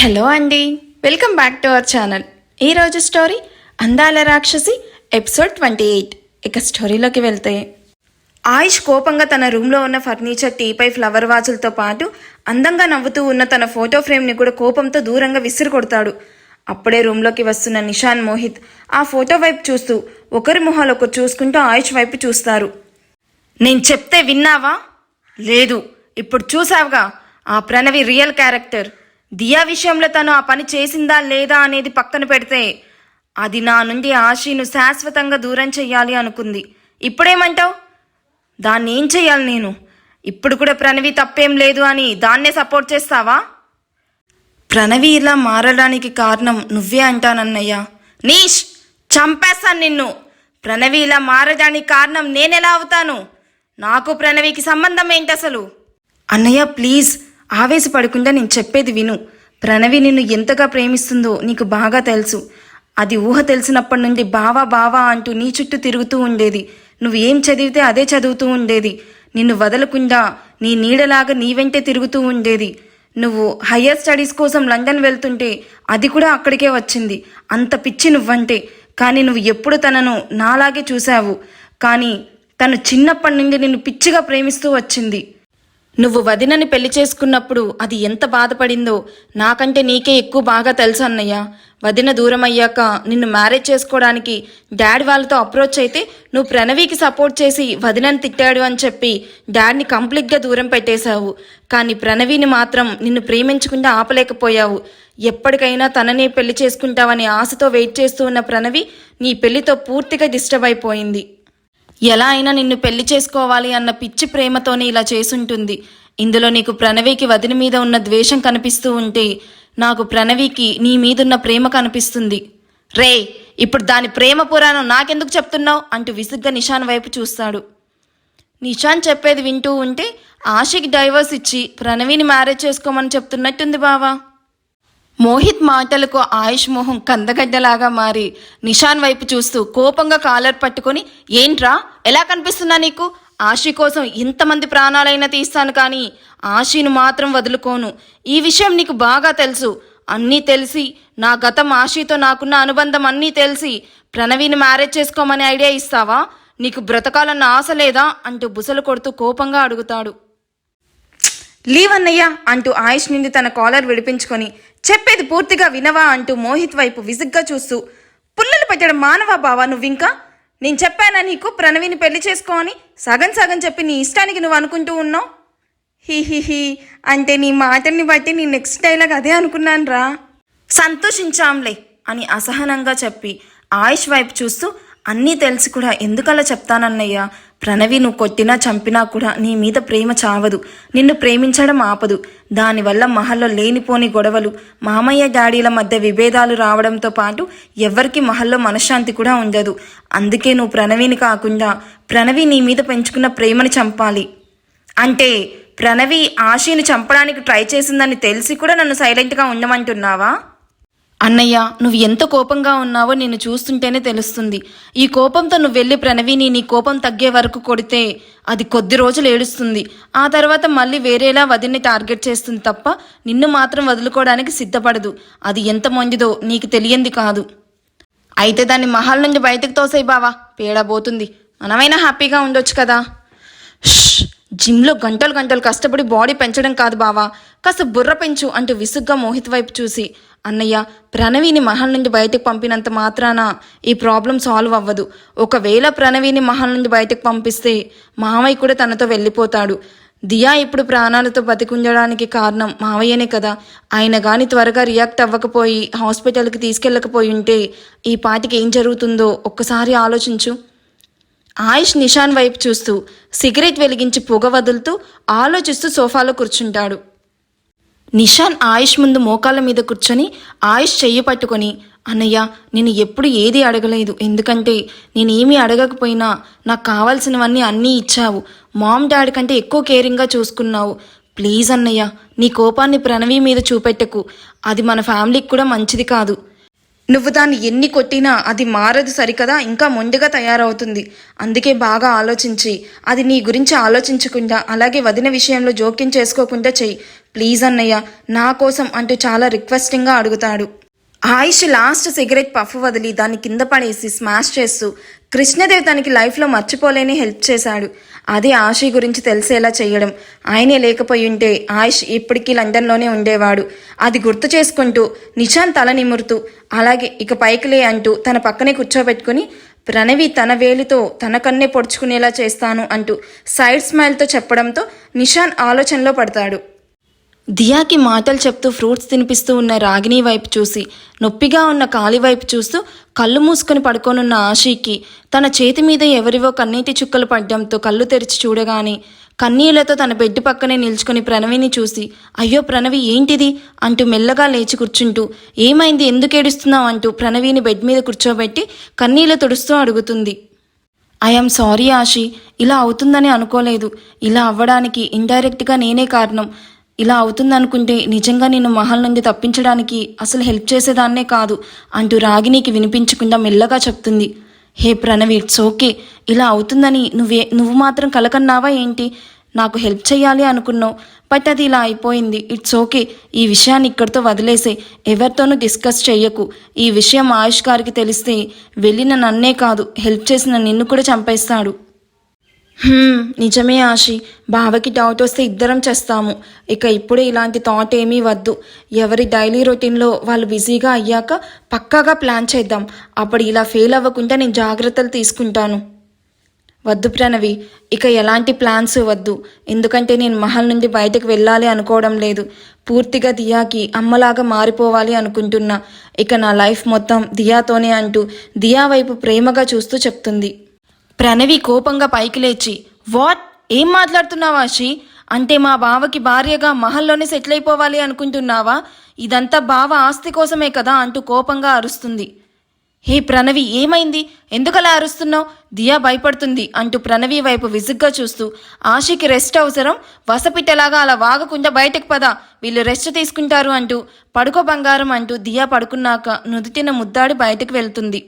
Hello అండి. Welcome back to our channel. ఈరోజు story అందాల రాక్షసి ఎపిసోడ్ ట్వంటీ ఎయిట్. ఇక స్టోరీలోకి వెళ్తే. ఆయుష్ కోపంగా తన రూమ్లో ఉన్న ఫర్నిచర్ టీపై ఫ్లవర్ వాజులతో పాటు అందంగా నవ్వుతూ ఉన్న తన ఫోటో ఫ్రేమ్ని కూడా కోపంతో దూరంగా విసిరి కొడతాడు. అప్పుడే రూమ్లోకి వస్తున్న నిషాన్ మోహిత్ ఆ ఫోటో వైపు చూస్తూ ఒకరి మొహాలు ఒకరు చూసుకుంటూ ఆయుష్ వైపు చూస్తారు. నేను చెప్తే విన్నావా? లేదు. ఇప్పుడు చూసావుగా ఆ ప్రణవి రియల్ క్యారెక్టర్. దియా విషయంలో తను ఆ పని చేసిందా లేదా అనేది పక్కన పెడితే అది నా నుండి ఆశీను శాశ్వతంగా దూరం చెయ్యాలి అనుకుంది. ఇప్పుడేమంటావు? దాన్ని ఏం చెయ్యాలి నేను? ఇప్పుడు కూడా ప్రణవి తప్పేం లేదు అని దాన్నే సపోర్ట్ చేస్తావా? ప్రణవి ఇలా మారడానికి కారణం నువ్వే అంటానన్నయ్య. నీష్! చంపేస్తాను నిన్ను! ప్రణవి ఇలా మారడానికి కారణం నేనెలా అవుతాను? నాకు ప్రణవికి సంబంధం ఏంటి అసలు అన్నయ్య ప్లీజ్! ఆవేశపడకుండా నేను చెప్పేది విను. ప్రణవి నిన్ను ఎంతగా ప్రేమిస్తుందో నీకు బాగా తెలుసు. అది ఊహ తెలిసినప్పటి నుండి బావా బావా అంటూ నీ చుట్టూ తిరుగుతూ ఉండేది. నువ్వు ఏం చదివితే అదే చదువుతూ ఉండేది. నిన్ను వదలకుండా నీ నీడలాగా నీ వెంటే తిరుగుతూ ఉండేది. నువ్వు హయ్యర్ స్టడీస్ కోసం లండన్ వెళ్తుంటే అది కూడా అక్కడికే వచ్చింది. అంత పిచ్చి నువ్వంటే. కానీ నువ్వు ఎప్పుడు తనను నాలాగే చూశావు. కానీ తను చిన్నప్పటి నుండి నిన్ను పిచ్చిగా ప్రేమిస్తూ వచ్చింది. నువ్వు వదినని పెళ్ళి చేసుకున్నప్పుడు అది ఎంత బాధపడిందో నాకంటే నీకే ఎక్కువ బాగా తెలుసు అన్నయ్య. వదిన దూరం అయ్యాక నిన్ను మ్యారేజ్ చేసుకోవడానికి డాడీ వాళ్ళతో అప్రోచ్ అయితే నువ్వు ప్రణవికి సపోర్ట్ చేసి వదినని తిట్టాడు అని చెప్పి డాడీని కంప్లీట్గా దూరం పెట్టేశావు. కానీ ప్రణవిని మాత్రం నిన్ను ప్రేమించకుండా ఆపలేకపోయావు. ఎప్పటికైనా తననే పెళ్ళి చేసుకుంటావని ఆశతో వెయిట్ చేస్తూ ఉన్న ప్రణవి నీ పెళ్ళితో పూర్తిగా డిస్టర్బ్ అయిపోయింది. ఎలా అయినా నిన్ను పెళ్ళి చేసుకోవాలి అన్న పిచ్చి ప్రేమతోనే ఇలా చేసుంటుంది. ఇందులో నీకు ప్రణవికి వదిన మీద ఉన్న ద్వేషం కనిపిస్తూ ఉంటే నాకు ప్రణవికి నీ మీదున్న ప్రేమ కనిపిస్తుంది. రే ఇప్పుడు దాని ప్రేమ పురాణం నాకెందుకు చెప్తున్నావు? అంటూ విసుగ్గా నిషాన్ వైపు చూస్తాడు. నిషాన్ చెప్పేది వింటూ ఉంటే ఆశకి డైవర్స్ ఇచ్చి ప్రణవిని మ్యారేజ్ చేసుకోమని చెప్తున్నట్టుంది బావా. మోహిత్ మాటలకు ఆయుష్ మొహం కందగడ్డలాగా మారి నిషాన్ వైపు చూస్తూ కోపంగా కాలర్ పట్టుకొని ఏంట్రా? ఎలా కనిపిస్తున్నా నీకు? ఆశి కోసం ఇంతమంది ప్రాణాలైనా తీస్తాను కానీ ఆశీను మాత్రం వదులుకోను. ఈ విషయం నీకు బాగా తెలుసు. అన్నీ తెలిసి నా గతం ఆశీతో నాకున్న అనుబంధం అన్నీ తెలిసి ప్రణవిని మ్యారేజ్ చేసుకోమని ఐడియా ఇస్తావా? నీకు బ్రతకాలన్న ఆశ లేదా? అంటూ బుసలు కొడుతూ కోపంగా అడుగుతాడు. లీవ్ అన్నయ్య అంటూ ఆయుష్ నుండి తన కాలర్ విడిపించుకొని చెప్పేది పూర్తిగా వినవా అంటూ మోహిత్ వైపు విసుగ్గా చూస్తూ పుల్లలు పెట్టడం మానవా బావా నువ్వింకా? నేను చెప్పానా నీకు ప్రణవిని పెళ్ళి చేసుకో అని? సగం సగం చెప్పి నీ ఇష్టానికి నువ్వు అనుకుంటూ ఉన్నావు? హీ హీ హీ. అంటే నీ మాటల్ని బట్టి నీ నెక్స్ట్ డైలాగ్ అదే అనుకున్నాను రా. సంతోషించాంలే అని అసహనంగా చెప్పి ఆయుష్ వైపు చూస్తూ అన్నీ తెలిసి కూడా ఎందుకలా చెప్తానన్నయ్యా? ప్రణవి నువ్వు కొట్టినా చంపినా కూడా నీ మీద ప్రేమ చావదు. నిన్ను ప్రేమించడం ఆపదు. దానివల్ల మహల్లో లేనిపోని గొడవలు మామయ్య డాడీల మధ్య విభేదాలు రావడంతో పాటు ఎవరికి మహల్లో మనశ్శాంతి కూడా ఉండదు. అందుకే నువ్వు ప్రణవిని కాకుండా ప్రణవి నీ మీద పెంచుకున్న ప్రేమని చంపాలి. అంటే ప్రణవి ఆశీని చంపడానికి ట్రై చేసిందని తెలిసి కూడా నన్ను సైలెంట్గా ఉండమంటున్నావా? అన్నయ్య నువ్వు ఎంత కోపంగా ఉన్నావో నేను చూస్తుంటేనే తెలుస్తుంది. ఈ కోపంతో నువ్వు వెళ్ళి ప్రణవిని నీ కోపం తగ్గే వరకు కొడితే అది కొద్ది రోజులు ఏడుస్తుంది. ఆ తర్వాత మళ్ళీ వేరేలా వదిన్ని టార్గెట్ చేస్తుంది తప్ప నిన్ను మాత్రం వదులుకోవడానికి సిద్ధపడదు. అది ఎంత మొండిదో నీకు తెలియంది కాదు. అయితే దాన్ని మహల్ నుండి బయటకు తోసాయి బావా. పేడ పోతుంది. మనమైనా హ్యాపీగా ఉండొచ్చు కదా. జిమ్లో గంటలు గంటలు కష్టపడి బాడీ పెంచడం కాదు బావా. కాస్త బుర్ర పెంచు అంటూ విసుగ్గా మోహిత్ వైపు చూసి అన్నయ్య ప్రణవిని మహల్ నుండి బయటకు పంపినంత మాత్రాన ఈ ప్రాబ్లం సాల్వ్ అవ్వదు. ఒకవేళ ప్రణవిని మహల్ నుండి బయటకు పంపిస్తే మామయ్య కూడా తనతో వెళ్ళిపోతాడు. దియా ఇప్పుడు ప్రాణాలతో బతికుండడానికి కారణం మావయ్యనే కదా. ఆయన గాని త్వరగా రియాక్ట్ అవ్వకపోయి హాస్పిటల్కి తీసుకెళ్ళకపోయి ఉంటే ఈ పాటికి ఏం జరుగుతుందో ఒక్కసారి ఆలోచించు. ఆయుష్ నిషాన్ వైపు చూస్తూ సిగరెట్ వెలిగించి పొగ వదులుతూ ఆలోచిస్తూ సోఫాలో కూర్చుంటాడు. నిషాన్ ఆయుష్ ముందు మోకాళ్ళ మీద కూర్చొని ఆయుష్ చెయ్యి పట్టుకొని అన్నయ్య నేను ఎప్పుడు ఏది అడగలేదు. ఎందుకంటే నేనేమీ అడగకపోయినా నాకు కావాల్సినవన్నీ అన్నీ ఇచ్చావు. మామ్ డాడీ కంటే ఎక్కువ కేరింగ్గా చూసుకున్నావు. ప్లీజ్ అన్నయ్య నీ కోపాన్ని ప్రణవి మీద చూపెట్టకు. అది మన ఫ్యామిలీకి కూడా మంచిది కాదు. నువ్వు దాన్ని ఎన్ని కొట్టినా అది మారదు సరికదా? ఇంకా మొండిగా తయారవుతుంది. అందుకే బాగా ఆలోచించి అది నీ గురించి ఆలోచించకుండా అలాగే వదిన విషయంలో జోక్యం చేసుకోకుండా చెయ్యి. ప్లీజ్ అన్నయ్య నా కోసం అంటూ చాలా రిక్వెస్టింగ్గా అడుగుతాడు. ఆయుష్ లాస్ట్ సిగరెట్ పఫ్ వదిలి దాన్ని కింద పడేసి స్మాష్ చేస్తూ కృష్ణదేవ్ తనకి లైఫ్లో మర్చిపోలేని హెల్ప్ చేశాడు. అదే ఆశి గురించి తెలిసేలా చేయడం. ఆయనే లేకపోయి ఉంటే ఆయుష్ ఇప్పటికీ లండన్లోనే ఉండేవాడు. అది గుర్తు చేసుకుంటూ నిషాన్ తల నిమురుతూ అలాగే ఇక పైకిలే అంటూ తన పక్కనే కూర్చోబెట్టుకుని ప్రణవి తన వేలితో తన కన్నే పొడుచుకునేలా చేస్తాను అంటూ సైడ్ స్మైల్తో చెప్పడంతో నిషాన్ ఆలోచనలో పడతాడు. దియాకి మాటలు చెప్తూ ఫ్రూట్స్ తినిపిస్తూ ఉన్న రాగిణి వైపు చూసి నొప్పిగా ఉన్న కాలి వైపు చూస్తూ కళ్ళు మూసుకొని పడుకోనున్న ఆశీకి తన చేతి మీద ఎవరివో కన్నీటి చుక్కలు పడ్డంతో కళ్ళు తెరిచి చూడగానే కన్నీళ్ళతో తన బెడ్ పక్కనే నిల్చుకుని ప్రణవిని చూసి అయ్యో ప్రణవి ఏంటిది? అంటూ మెల్లగా లేచి కూర్చుంటూ ఏమైంది? ఎందుకు ఏడుస్తున్నావు? అంటూ ప్రణవిని బెడ్ మీద కూర్చోబెట్టి కన్నీళ్ళు తుడుస్తూ అడుగుతుంది. ఐఎమ్ సారీ ఆషి ఇలా అవుతుందని అనుకోలేదు. ఇలా అవ్వడానికి ఇండైరెక్ట్గా నేనే కారణం. ఇలా అవుతుందనుకుంటే నిజంగా నేను మహల్ నుండి తప్పించడానికి అసలు హెల్ప్ చేసేదాన్నే కాదు అంటూ రాగినికి వినిపించకుండా మెల్లగా చెప్తుంది. Hey Pranavi it's okay. ఇలా అవుతుందని నువ్వే నువ్వు మాత్రం కలకన్నావా ఏంటి? నాకు హెల్ప్ చేయాలి అనుకున్నావు బట్ అది ఇలా అయిపోయింది. It's okay. ఈ విషయాన్ని ఇక్కడితో వదిలేసే ఎవరితోనూ డిస్కస్ చెయ్యకు. ఈ విషయం ఆయుష్ గారికి తెలిస్తే వెళ్ళిన నన్నే కాదు హెల్ప్ చేసిన నిన్ను కూడా చంపేస్తాడు. నిజమే ఆశి. బావకి డౌట్ వస్తే ఇద్దరం చేస్తాము. ఇక ఇప్పుడు ఇలాంటి థాట్ ఏమీ వద్దు. ఎవరి డైలీ రొటీన్లో వాళ్ళు బిజీగా అయ్యాక పక్కాగా ప్లాన్ చేద్దాం. అప్పుడు ఇలా ఫెయిల్ అవ్వకుండా నేను జాగ్రత్తలు తీసుకుంటాను. వద్దు ప్రణవి ఇక ఎలాంటి ప్లాన్స్ వద్దు. ఎందుకంటే నేను మహల్ నుండి బయటకు వెళ్ళాలి అనుకోవడం లేదు. పూర్తిగా దియాకి అమ్మలాగా మారిపోవాలి అనుకుంటున్నా. ఇక నా లైఫ్ మొత్తం దియాతోనే అంటూ దియా వైపు ప్రేమగా చూస్తూ చెప్తుంది. ప్రణవి కోపంగా పైకి లేచి వాట్? ఏం మాట్లాడుతున్నావా షీ? అంటే మా బావకి భార్యగా మహల్లోనే సెటిల్ అయిపోవాలి అనుకుంటున్నావా? ఇదంతా బావ ఆస్తి కోసమే కదా అంటూ కోపంగా అరుస్తుంది. హే ప్రణవి ఏమైంది? ఎందుకలా అరుస్తున్నావు? దియా భయపడుతుంది అంటూ ప్రణవి వైపు విసుగ్గా చూస్తూ ఆశకి రెస్ట్ అవసరం? వసపిట్టలాగా అలా వాగకుండా బయటకు పద. వీళ్ళు రెస్ట్ తీసుకుంటారు అంటూ పడుకో బంగారం అంటూ దియా పడుకున్నాక నుదుటిన ముద్దాడి బయటకు వెళ్తుంది.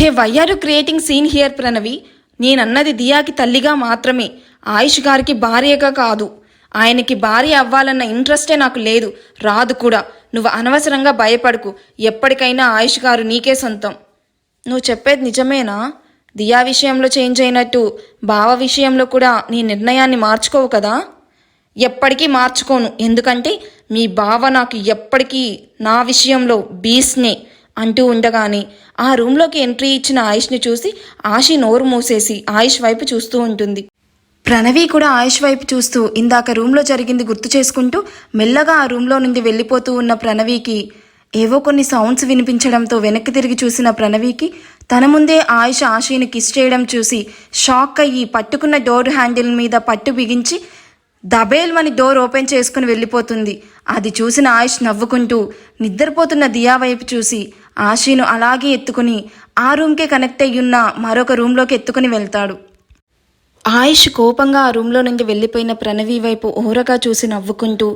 Hey why are you creating scene here Pranavi? నేనన్నది దియాకి తల్లిగా మాత్రమే. ఆయుష్ గారికి భార్యగా కాదు. ఆయనకి భార్య అవ్వాలన్న ఇంట్రెస్టే నాకు లేదు. రాదు కూడా. నువ్వు అనవసరంగా భయపడకు. ఎప్పటికైనా ఆయుష్ గారు నీకే సొంతం. నువ్వు చెప్పేది నిజమేనా? దియా విషయంలో చేంజ్ అయినట్టు బావ విషయంలో కూడా నీ నిర్ణయాన్ని మార్చుకోవు కదా? ఎప్పటికీ మార్చుకోను. ఎందుకంటే మీ బావ నాకు ఎప్పటికీ నా విషయంలో బీస్నే అంటూ ఉండగానే ఆ రూమ్లోకి ఎంట్రీ ఇచ్చిన ఆయుష్ని చూసి ఆశి నోరు మూసేసి ఆయుష్ వైపు చూస్తూ ఉంటుంది. ప్రణవి కూడా ఆయుష్ వైపు చూస్తూ ఇందాక రూమ్లో జరిగింది గుర్తు చేసుకుంటూ మెల్లగా ఆ రూమ్లో నుండి వెళ్ళిపోతూ ఉన్న ప్రణవికి ఏవో కొన్ని సౌండ్స్ వినిపించడంతో వెనక్కి తిరిగి చూసిన ప్రణవికి తన ముందే ఆయుష్ ఆశీని కిస్ చేయడం చూసి షాక్ అయ్యి పట్టుకున్న డోర్ హ్యాండిల్ మీద పట్టు బిగించి దబేల్మని డోర్ ఓపెన్ చేసుకుని వెళ్ళిపోతుంది. అది చూసిన ఆయుష్ నవ్వుకుంటూ నిద్రపోతున్న దియా వైపు చూసి ఆశీను అలాగే ఎత్తుకుని ఆ రూమ్కే కనెక్ట్ అయ్యున్న మరొక రూమ్లోకి ఎత్తుకుని వెళ్తాడు. ఆయుష్ కోపంగా ఆ రూమ్లో నుండి వెళ్ళిపోయిన ప్రణవి వైపు ఓరగా చూసి నవ్వుకుంటూ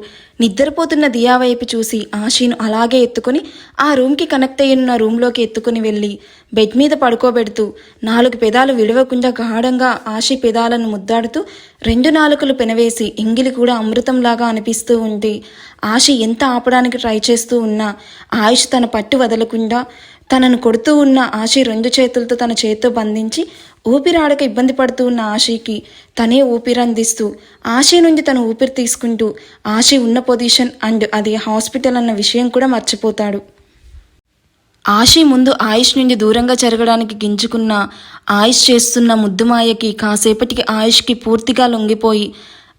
నిద్రపోతున్న దియా వైపు చూసి ఆశీను అలాగే ఎత్తుకుని ఆ రూమ్కి కనెక్ట్ అయ్యున్న రూమ్లోకి ఎత్తుకుని వెళ్ళి బెడ్ మీద పడుకోబెడుతూ నాలుగు పెదాలు విడవకుండా గాఢంగా ఆశి పెదాలను ముద్దాడుతూ రెండు నాలుకలు పెనవేసి ఎంగిలి కూడా అమృతంలాగా అనిపిస్తూ ఉంటే ఆశి ఎంత ఆపడానికి ట్రై చేస్తూ ఉన్నా ఆయుష్ తన పట్టు వదలకుండా తనను కొడుతూ ఉన్న ఆశి రెండు చేతులతో తన చేత్తో బంధించి ఊపిరాడక ఇబ్బంది పడుతూ ఉన్న ఆశీకి తనే ఊపిరి అందిస్తూ ఆశీ నుండి తను ఊపిరి తీసుకుంటూ ఆశి ఉన్న పొజిషన్ అండ్ అది హాస్పిటల్ అన్న విషయం కూడా మర్చిపోతాడు. ఆశి ముందు ఆయుష్ నుండి దూరంగా జరగడానికి గింజుకున్న ఆయుష్ చేస్తున్న ముద్దుమాయకి కాసేపటికి ఆయుష్కి పూర్తిగా లొంగిపోయి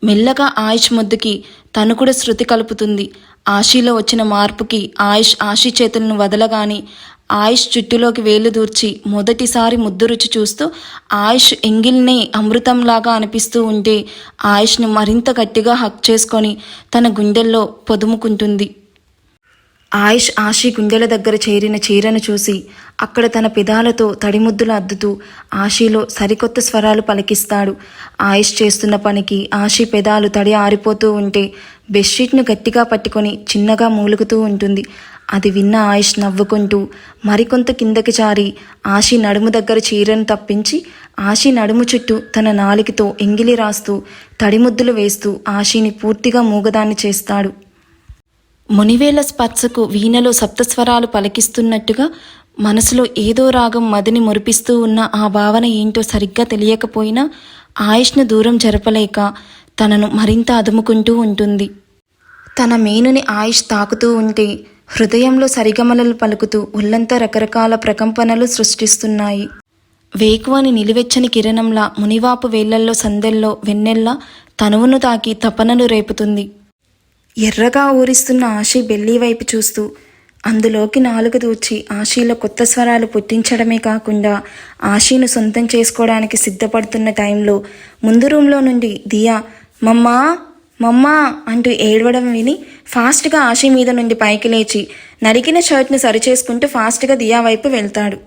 మెల్లగా ఆయుష్ ముద్దుకి తను కూడా శృతి కలుపుతుంది. ఆశీలో వచ్చిన మార్పుకి ఆయుష్ ఆశీ చేతులను వదలగాని ఆయుష్ చుట్టులోకి వేలు దూర్చి మొదటిసారి ముద్దు రుచి చూస్తూ ఆయుష్ ఎంగిల్ని అమృతంలాగా అనిపిస్తూ ఉంటే ఆయుష్ను మరింత గట్టిగా హక్ చేసుకొని తన గుండెల్లో పొదుముకుంటుంది. ఆయుష్ ఆశి గుండెల దగ్గర చేరిన చీరను చూసి అక్కడ తన పెదాలతో తడిముద్దులు అద్దుతూ ఆశీలో సరికొత్త స్వరాలు పలికిస్తాడు. ఆయుష్ చేస్తున్న పనికి ఆశీ పెదాలు తడి ఆరిపోతూ ఉంటే బెడ్షీట్ను గట్టిగా పట్టుకొని చిన్నగా మూలుగుతూ ఉంటుంది. అది విన్న ఆయుష్ నవ్వుకుంటూ మరికొంత కిందకి జారి ఆశి నడుము దగ్గర చీరను తప్పించి ఆశి నడుము చుట్టూ తన నాలికతో ఎంగిలి రాస్తూ తడిముద్దులు వేస్తూ ఆశీని పూర్తిగా మూగదాన్ని చేస్తాడు. మునివేల స్పర్శకు వీణలో సప్తస్వరాలు పలికిస్తున్నట్టుగా మనసులో ఏదో రాగం మదిని మురిపిస్తూ ఉన్న ఆ భావన ఏంటో సరిగ్గా తెలియకపోయినా ఆయుష్ను దూరం జరపలేక తనను మరింత అదుముకుంటూ ఉంటుంది. తన మేనుని ఆయుష్ తాకుతూ ఉంటే హృదయంలో సరిగమలలు పలుకుతూ ఒళ్ళంతా రకరకాల ప్రకంపనలు సృష్టిస్తున్నాయి. వేకువని నిలువెచ్చని కిరణంలా మునివాపు వేళ్ళల్లో సందెల్లో వెన్నెల్లా తనువును తాకి తపనను రేపుతుంది. ఎర్రగా ఊరిస్తున్న ఆశి బెల్లి వైపు చూస్తూ అందులోకి నాలుగు దూచి ఆశీలో కొత్త స్వరాలు పుట్టించడమే కాకుండా ఆశీను సొంతం చేసుకోవడానికి సిద్ధపడుతున్న టైంలో ముందు రూమ్లో నుండి దియా మమ్మా మమ్మా అంటూ ఏడవడం విని ఫాస్ట్గా ఆశి మీద నుండి పైకి లేచి నరికిన షర్ట్ను సరిచేసుకుంటూ ఫాస్ట్గా దియా వైపు వెళ్తాడు.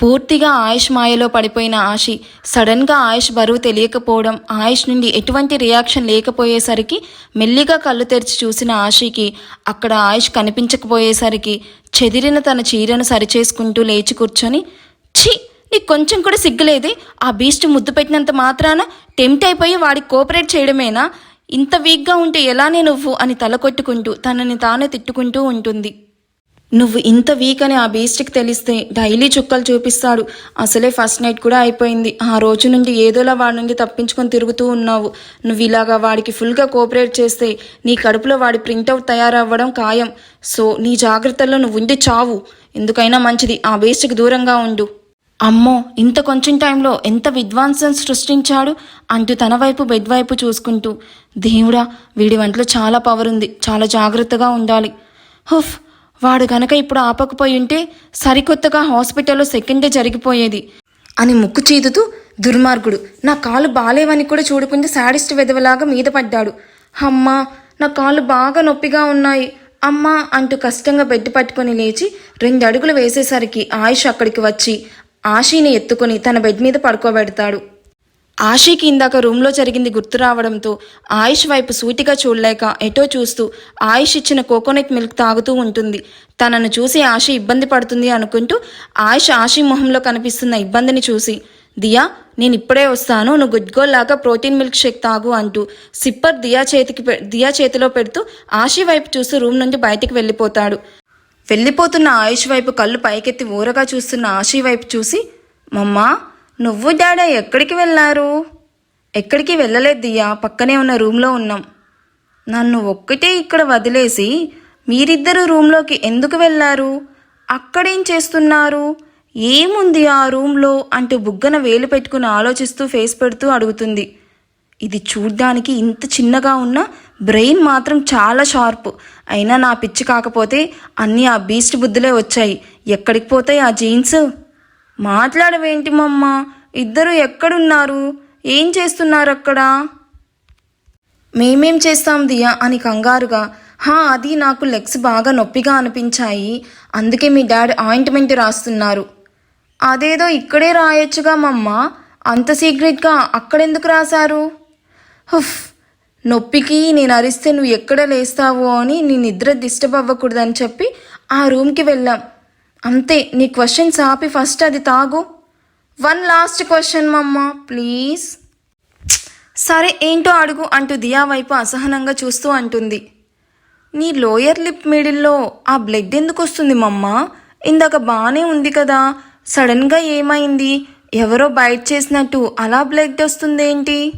పూర్తిగా ఆయుష్ మాయలో పడిపోయిన ఆశి సడన్గా ఆయుష్ బరువు తెలియకపోవడం ఆయుష్ నుండి ఎటువంటి రియాక్షన్ లేకపోయేసరికి మెల్లిగా కళ్ళు తెరిచి చూసిన ఆశికి అక్కడ ఆయుష్ కనిపించకపోయేసరికి చెదిరిన తన చీరను సరిచేసుకుంటూ లేచి కూర్చొని ఛీ! నీకు కొంచెం కూడా సిగ్గులేదే? ఆ బీస్ట్ ముద్దు పెట్టినంత మాత్రాన టెంప్ట్ అయిపోయి వాడికి కోఆపరేట్ చేయడమేనా? ఇంత వీక్గా ఉంటే ఎలానే నువ్వు అని తల కొట్టుకుంటూ తనని తానే తిట్టుకుంటూ ఉంటుంది. నువ్వు ఇంత వీక్ అని ఆ బీస్ట్కి తెలిస్తే డైలీ చుక్కలు చూపిస్తాడు. అసలే ఫస్ట్ నైట్ కూడా అయిపోయింది. ఆ రోజు నుండి ఏదోలా వాడి నుండి తప్పించుకొని తిరుగుతూ ఉన్నావు. నువ్వు ఇలాగా వాడికి ఫుల్గా కోఆపరేట్ చేస్తే నీ కడుపులో వాడి ప్రింట్అవుట్ తయారవ్వడం ఖాయం. సో నీ జాగ్రత్తల్లో నువ్వు ఉండి చావు. ఎందుకైనా మంచిది. ఆ బీస్ట్కి దూరంగా ఉండు. అమ్మో ఇంత కొంచెం టైంలో ఎంత విద్వాంసం సృష్టించాడు అంటూ తన వైపు బెడ్ వైపు చూసుకుంటూ దేవుడా వీడి వంటలో చాలా పవర్ ఉంది చాలా జాగ్రత్తగా ఉండాలి. హుఫ్ వాడు గనక ఇప్పుడు ఆపకపోయి ఉంటే సరికొత్తగా హాస్పిటల్లో సెకండ్ డే జరిగిపోయేది అని ముక్కు చీదుతూ దుర్మార్గుడు నా కాలు బాలేవని కూడా చూడకుండా శాడిస్ట్ వెదవలాగా మీద పడ్డాడు. అమ్మా నా కాళ్ళు బాగా నొప్పిగా ఉన్నాయి అమ్మా అంటూ కష్టంగా బెడ్ పట్టుకొని లేచి రెండు అడుగులు వేసేసరికి ఆయుష్ అక్కడికి వచ్చి ఆశీని ఎత్తుకొని తన బెడ్ మీద పడుకోబెడతాడు. ఆశీకి ఇందాక రూమ్లో జరిగింది గుర్తు రావడంతో ఆయుష్ వైపు సూటిగా చూడలేక ఎటో చూస్తూ ఆయుష్ ఇచ్చిన కోకోనట్ మిల్క్ తాగుతూ ఉంటుంది. తనను చూసి ఆశ ఇబ్బంది పడుతుంది అనుకుంటూ ఆయుష్ ఆశీ మొహంలో కనిపిస్తున్న ఇబ్బందిని చూసి దియా నేను ఇప్పుడే వస్తాను నువ్వు గుడ్గోల్లాగా లాగా ప్రోటీన్ మిల్క్ షేక్ తాగు అంటూ సిప్పర్ దియా చేతికి దియా చేతిలో పెడుతూ ఆశీ వైపు చూస్తూ రూమ్ నుండి బయటికి వెళ్ళిపోతాడు. వెళ్ళిపోతున్న ఆయుష్ వైపు కళ్ళు పైకెత్తి ఊరగా చూస్తున్న ఆశీ వైపు చూసి మమ్మా నువ్వు డాడా ఎక్కడికి వెళ్ళారు? ఎక్కడికి వెళ్ళలేదు దియా పక్కనే ఉన్న రూమ్లో ఉన్నాం. నన్ను ఒక్కటే ఇక్కడ వదిలేసి మీరిద్దరు రూమ్లోకి ఎందుకు వెళ్ళారు? అక్కడేం చేస్తున్నారు? ఏముంది ఆ రూమ్లో? అంటూ బుగ్గన వేలు పెట్టుకుని ఆలోచిస్తూ ఫేస్ పెడుతూ అడుగుతుంది. ఇది చూడ్డానికి ఇంత చిన్నగా ఉన్న బ్రెయిన్ మాత్రం చాలా షార్ప్. అయినా నా పిచ్చి కాకపోతే అన్నీ ఆ బీస్ట్ బుద్ధులే వచ్చాయి. ఎక్కడికి పోతాయి ఆ జీన్స్? మాట్లాడవేంటి మమ్మ? ఇద్దరు ఎక్కడున్నారు? ఏం చేస్తున్నారు అక్కడ మేమేం చేస్తాం దియా అని కంగారుగా. హా అది నాకు లెగ్స్ బాగా నొప్పిగా అనిపించాయి. అందుకే మీ డాడీ ఆయింట్మెంట్ రాస్తున్నారు. అదేదో ఇక్కడే రాయొచ్చుగా మమ్మ. అంత సీక్రెట్గా అక్కడెందుకు రాశారు? హుఫ్ నొప్పికి నేను అరిస్తే నువ్వు ఎక్కడ లేస్తావో అని నీ నిద్ర డిస్టర్బ్ అవ్వకూడదని చెప్పి ఆ రూమ్కి వెళ్ళాం. అంతే నీ క్వశ్చన్స్ ఆపి ఫస్ట్ అది తాగు. One last question mamma please. సరే ఏంటో అడుగు అంటూ దియా వైపు అసహనంగా చూస్తూ అంటుంది. నీ లోయర్ లిప్ మిడిల్లో ఆ బ్లడ్ ఎందుకు వస్తుంది మమ్మ? ఇందాక బాగానే ఉంది కదా సడన్గా ఏమైంది? ఎవరో బైట్ చేసినట్టు అలా బ్లడ్ వస్తుందేంటి?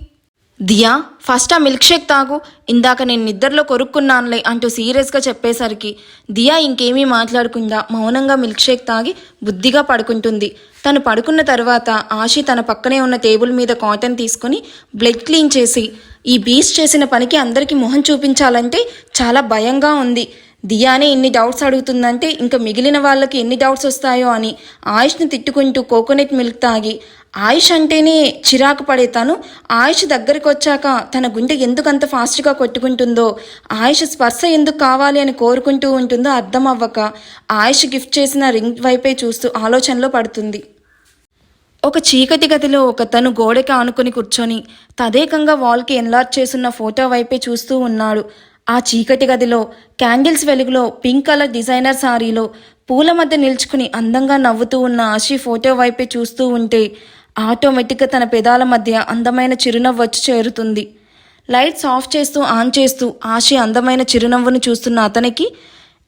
దియా ఫస్ట్ ఆ మిల్క్ షేక్ తాగు. ఇందాక నేను నిద్రలో కొరుక్కున్నానులే అంటూ సీరియస్గా చెప్పేసరికి దియా ఇంకేమీ మాట్లాడకుండా మౌనంగా మిల్క్ షేక్ తాగి బుద్ధిగా పడుకుంటుంది. తను పడుకున్న తర్వాత ఆశి తన పక్కనే ఉన్న టేబుల్ మీద కాటన్ తీసుకుని బ్లడ్ క్లీన్ చేసి ఈ బీస్ చేసిన పనికి అందరికీ మొహం చూపించాలంటే చాలా భయంగా ఉంది. దియానే ఇన్ని డౌట్స్ అడుగుతుందంటే ఇంకా మిగిలిన వాళ్ళకి ఎన్ని డౌట్స్ వస్తాయో అని ఆయుష్ని తిట్టుకుంటూ కోకోనట్ మిల్క్ తాగి ఆయుష్ అంటేనే చిరాకు పడే తను. ఆయుష్ దగ్గరికి వచ్చాక తన గుండె ఎందుకు అంత ఫాస్ట్గా కొట్టుకుంటుందో ఆయుష్ స్పర్శ ఎందుకు కావాలి అని కోరుకుంటూ ఉంటుందో అర్థం అవ్వక ఆయుష్ గిఫ్ట్ చేసిన రింగ్ వైపే చూస్తూ ఆలోచనలో పడుతుంది. ఒక చీకటి గదిలో ఒక తను గోడకి ఆనుకుని కూర్చొని తదేకంగా వాల్కి ఎన్లార్జ్ చేసున్న ఫోటో వైపే చూస్తూ ఉన్నాడు. ఆ చీకటి గదిలో క్యాండిల్స్ వెలుగులో పింక్ కలర్ డిజైనర్ సారీలో పూల మధ్య నిల్చుకుని అందంగా నవ్వుతూ ఉన్న ఆశి ఫోటో వైపే చూస్తూ ఉంటే ఆటోమేటిక్గా తన పెదాల మధ్య అందమైన చిరునవ్వు వచ్చి చేరుతుంది. లైట్స్ ఆఫ్ చేస్తూ ఆన్ చేస్తూ ఆశి అందమైన చిరునవ్వును చూస్తున్న అతనికి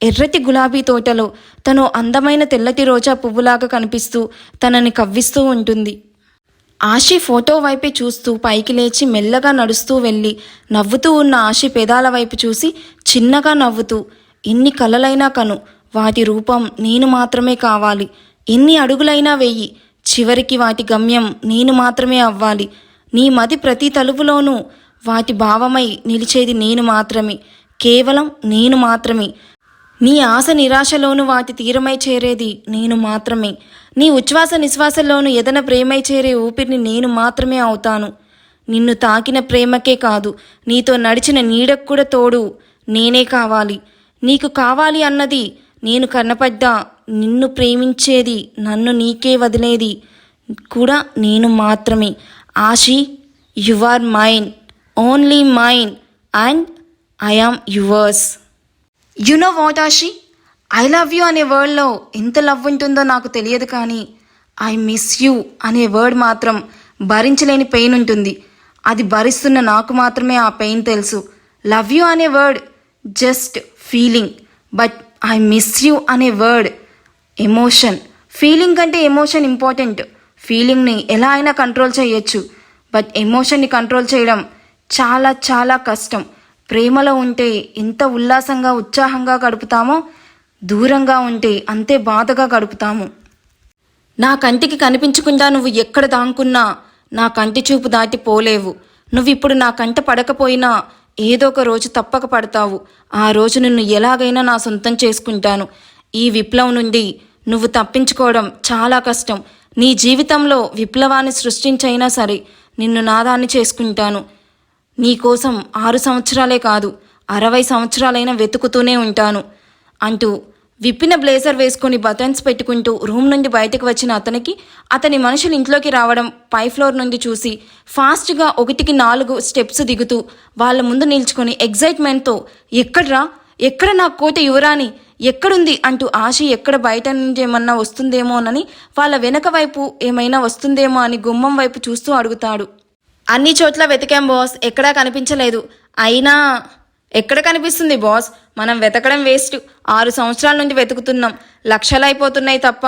ఎర్రటి గులాబీ తోటలో తను అందమైన తెల్లటి రోజా పువ్వులాగా కనిపిస్తూ తనని కవ్విస్తూ ఉంటుంది. ఆశి ఫోటో వైపే చూస్తూ పైకి లేచి మెల్లగా నడుస్తూ వెళ్ళి నవ్వుతూ ఉన్న ఆశి పెదాల వైపు చూసి చిన్నగా నవ్వుతూ ఎన్ని కలలైనా కను వాటి రూపం నేను మాత్రమే కావాలి. ఎన్ని అడుగులైనా వెయ్యి చివరికి వాటి గమ్యం నేను మాత్రమే అవ్వాలి. నీ మది ప్రతి తలుపులోనూ వాటి భావమై నిలిచేది నేను మాత్రమే కేవలం నేను మాత్రమే. నీ ఆశ నిరాశలోను వాటి తీరమై చేరేది నేను మాత్రమే. నీ ఉచ్ఛ్వాస నిశ్వాసలోను ఎదన ప్రేమై చేరే ఊపిరిని నేను మాత్రమే అవుతాను. నిన్ను తాకిన ప్రేమకే కాదు నీతో నడిచిన నీడకు కూడా తోడు నేనే కావాలి. నీకు కావాలి అన్నది నేను కన్నపడ్డా నిన్ను ప్రేమించేది నన్ను నీకే వదిలేది కూడా నేను మాత్రమే. Aashi you are mine only mine and I am yours. You know what Aashi I love you అనే వర్డ్లో ఎంత లవ్ ఉంటుందో నాకు తెలియదు కానీ ఐ మిస్ యూ అనే వర్డ్ మాత్రం భరించలేని పెయిన్ ఉంటుంది. అది భరిస్తున్న నాకు మాత్రమే ఆ పెయిన్ తెలుసు. లవ్ యూ అనే word just feeling but I miss you అనే వర్డ్ ఎమోషన్ ఫీలింగ్ కంటే ఎమోషన్ ఇంపార్టెంట్ ఫీలింగ్ని ఎలా అయినా కంట్రోల్ చేయొచ్చు. బట్ ఎమోషన్ని కంట్రోల్ చేయడం చాలా చాలా కష్టం. ప్రేమలో ఉంటే ఎంత ఉల్లాసంగా ఉత్సాహంగా గడుపుతామో దూరంగా ఉంటే అంతే బాధగా గడుపుతాము. నా కంటికి కనిపించకుండా నువ్వు ఎక్కడ దాంకున్నా నా కంటి చూపు దాటి పోలేవు. నువ్విప్పుడు నా కంట పడకపోయినా ఏదో ఒక రోజు తప్పక పడతావు. ఆ రోజు నిన్ను ఎలాగైనా నా సొంతం చేసుకుంటాను. ఈ విప్లవం నుండి నువ్వు తప్పించుకోవడం చాలా కష్టం. నీ జీవితంలో విప్లవాన్ని సృష్టించైనా సరే నిన్ను నాదాన్ని చేసుకుంటాను. నీకోసం ఆరు సంవత్సరాలే కాదు అరవై సంవత్సరాలైనా వెతుకుతూనే ఉంటాను. అంటూ విప్పిన బ్లేజర్ వేసుకొని బటన్స్ పెట్టుకుంటూ రూమ్ నుండి బయటకు వచ్చిన అతనికి అతని మనుషులు ఇంట్లోకి రావడం పై ఫ్లోర్ నుండి చూసి ఫాస్ట్గా ఒకటికి నాలుగు స్టెప్స్ దిగుతూ వాళ్ళ ముందు నిల్చుకొని ఎగ్జైట్మెంట్తో ఎక్కడ్రా? ఎక్కడ నా కోట యువరాణి? ఎక్కడుంది? అంటూ ఆశ ఎక్కడ బయట నుంచి ఏమన్నా వస్తుందేమోనని వాళ్ళ వెనక వైపు ఏమైనా వస్తుందేమో అని గుమ్మం వైపు చూస్తూ అడుగుతాడు. అన్ని చోట్ల వెతికాం బాస్ ఎక్కడా కనిపించలేదు. అయినా ఎక్కడ కనిపిస్తుంది బాస్ మనం వెతకడం వేస్ట్ ఆరు సంవత్సరాల నుండి వెతుకుతున్నాం. లక్షలైపోతున్నాయి తప్ప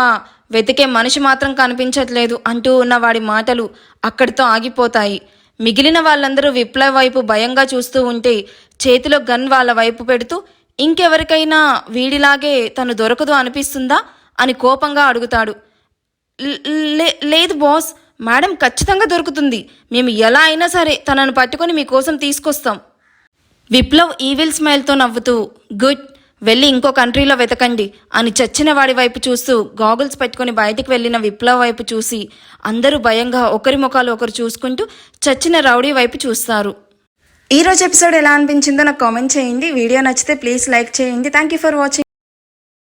వెతికే మనిషి మాత్రం కనిపించట్లేదు అంటూ ఉన్న వాడి మాటలు అక్కడితో ఆగిపోతాయి. మిగిలిన వాళ్ళందరూ విప్లవ్ వైపు భయంగా చూస్తూ ఉంటే చేతిలో గన్ వాళ్ళ వైపు పెడుతూ ఇంకెవరికైనా వీడిలాగే తను దొరకదు అనిపిస్తుందా? అని కోపంగా అడుగుతాడు. లే- లేదు బాస్ మేడం ఖచ్చితంగా దొరుకుతుంది. మేము ఎలా అయినా సరే తనను పట్టుకొని మీకోసం తీసుకొస్తాం. విప్లవ్ ఈవిల్ స్మైల్తో నవ్వుతూ గుడ్ వెళ్ళి ఇంకో కంట్రీలో వెతకండి అని చచ్చిన వాడి వైపు చూస్తూ గాగుల్స్ పెట్టుకొని బయటికి వెళ్ళిన విప్లవ్ వైపు చూసి అందరూ భయంగా ఒకరి ముఖాలు ఒకరు చూసుకుంటూ చచ్చిన రౌడీ వైపు చూస్తారు. ఈరోజు ఎపిసోడ్ ఎలా అనిపించిందో నాకు కామెంట్ చేయండి. వీడియో నచ్చితే ప్లీజ్ లైక్ చేయండి. Thank you for watching